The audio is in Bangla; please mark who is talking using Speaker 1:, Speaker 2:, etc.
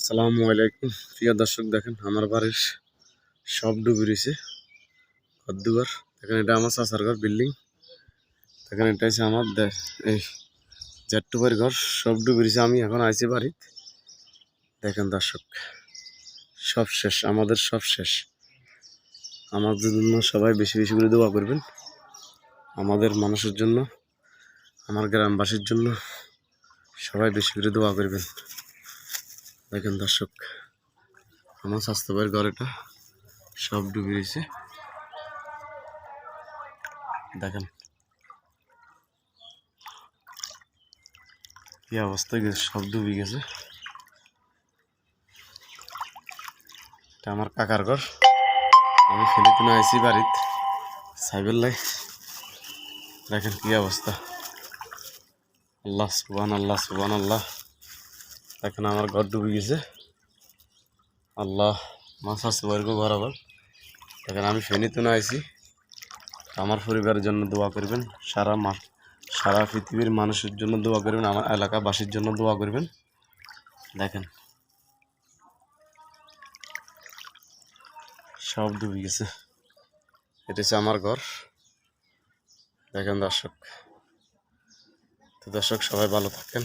Speaker 1: আসসালামু আলাইকুম। প্রিয় দর্শক, দেখেন আমার বাড়ির সব ডুবে রয়েছে। ঘর দেখেন এটা আমার চাচার ঘর, বিল্ডিং। দেখেন এটা হচ্ছে আমার এই জেট্টু বাড়ির ঘর, সব ডুবে রয়েছে। আমি এখন আইছি বাড়ি দেখেন দর্শক, সব শেষ, আমাদের সব শেষ। আমাদের জন্য সবাই বেশি বেশি করে দোয়া করবেন। আমাদের মানুষের জন্য, আমার গ্রামবাসীর জন্য সবাই বেশি করে দোয়া করবেন। দেখেন দর্শক, আমার স্বাস্থ্য ভাইয়ের ঘর এটা, সব ডুবে গেছে। দেখেন, কি অবস্থা গেছে, সব ডুবে গেছে। এটা আমার কাকার ঘর। আমি ফেলিতে না আইসি বাড়িতে সাইবেল লাই দেখেন কি অবস্থা। আল্লাহ সুবান আল্লাহ সুবান আল্লাহ দেখেন আমার ঘর ডুবে গেছে। আল্লাহ মাছ আসতে পারব ঘর আবার। দেখেন আমি ফেনিতে না আইছি। আমার পরিবারের জন্য দোয়া করবেন, সারা মা সারা পৃথিবীর মানুষের জন্য দোয়া করবেন, আমার এলাকাবাসীর জন্য দোয়া করবেন। দেখেন, সব ডুবে গেছে। এটা হচ্ছে আমার ঘর। দেখেন দর্শক। তো দর্শক, সবাই ভালো থাকেন।